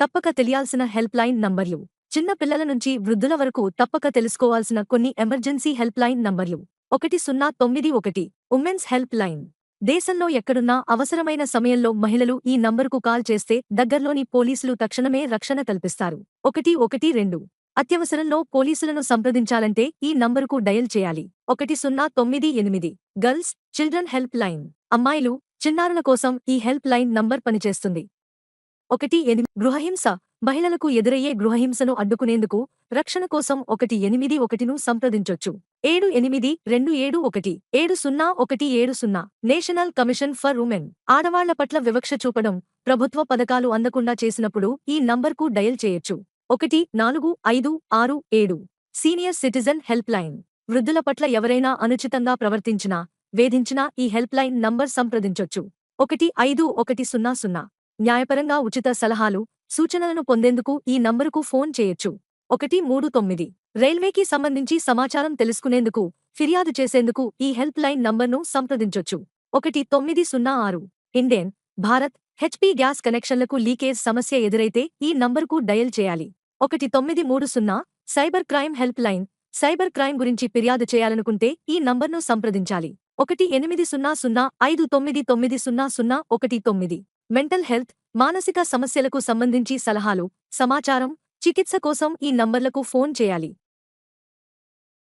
తప్పక తెలియాల్సిన help line నంబర్లు. చిన్న పిల్లల నుంచి వృద్ధుల వరకు తప్పక తెలుసుకోవాల్సిన కొన్ని ఎమర్జెన్సీ హెల్ప్ లైన్ నంబర్లు. ఒకటి సున్నా తొమ్మిది ఒకటి. ఉమెన్స్ హెల్ప్ లైన్ దేశంలో ఎక్కడున్నా అవసరమైన సమయంలో మహిళలు ఈ నంబరుకు కాల్ చేస్తే దగ్గర్లోని పోలీసులు తక్షణమే రక్షణ కల్పిస్తారు. ఒకటి ఒకటి రెండు. అత్యవసరంలో పోలీసులను సంప్రదించాలంటే ఈ నంబరుకు డయల్ చేయాలి. ఒకటి సున్నా తొమ్మిది ఎనిమిది. గర్ల్స్ చిల్డ్రన్ హెల్ప్ లైన్ అమ్మాయిలు చిన్నారుల కోసం ఈ హెల్ప్ లైన్ నంబర్ పనిచేస్తుంది. ఒకటి ఎనిమిది గృహహింస. మహిళలకు ఎదురయ్యే గృహహింసను అడ్డుకునేందుకు రక్షణ కోసం ఒకటి ఎనిమిది ఒకటిను సంప్రదించొచ్చు. ఏడు ఎనిమిది రెండు ఏడు ఒకటి. ఏడు సున్నా ఒకటి ఏడు సున్నా. National Commission for Women. ఆడవాళ్ళ పట్ల వివక్ష చూపడం ప్రభుత్వ పథకాలు అందకుండా చేసినప్పుడు ఈ నంబర్కు డయల్ చేయొచ్చు. ఒకటి నాలుగు ఐదు ఆరు ఏడు. Senior citizen help line. వృద్ధుల పట్ల ఎవరైనా అనుచితంగా ప్రవర్తించినా వేధించినా ఈ హెల్ప్ లైన్ నంబర్ సంప్రదించొచ్చు. ఒకటి ఐదు ఒకటి సున్నా సున్నా. న్యాయపరంగా ఉచిత సలహాలు సూచనలను పొందేందుకు ఈ నంబరుకు ఫోన్ చేయొచ్చు. ఒకటి మూడు తొమ్మిది. రైల్వేకి సంబంధించి సమాచారం తెలుసుకునేందుకు ఫిర్యాదు చేసేందుకు ఈ హెల్ప్ లైన్ నంబర్ను సంప్రదించొచ్చు. ఒకటి తొమ్మిది సున్నా ఆరు. ఇండియన్ భారత్ హెచ్పీ గ్యాస్ కనెక్షన్లకు లీకేజ్ సమస్య ఎదురైతే ఈ నంబర్కు డయల్ చేయాలి. ఒకటి తొమ్మిది మూడు సున్నా. Cyber crime help line cyber crime గురించి ఫిర్యాదు చేయాలనుకుంటే ఈ నంబర్ను సంప్రదించాలి. ఒకటి ఎనిమిది సున్నా సున్నా ఐదు తొమ్మిది తొమ్మిది సున్నా సున్నా ఒకటి తొమ్మిది. మెంటల్ హెల్త్ మానసిక సమస్యలకు సంబంధించి సలహాలు సమాచారం చికిత్స కోసం ఈ నంబర్లకు ఫోన్ చేయాలి.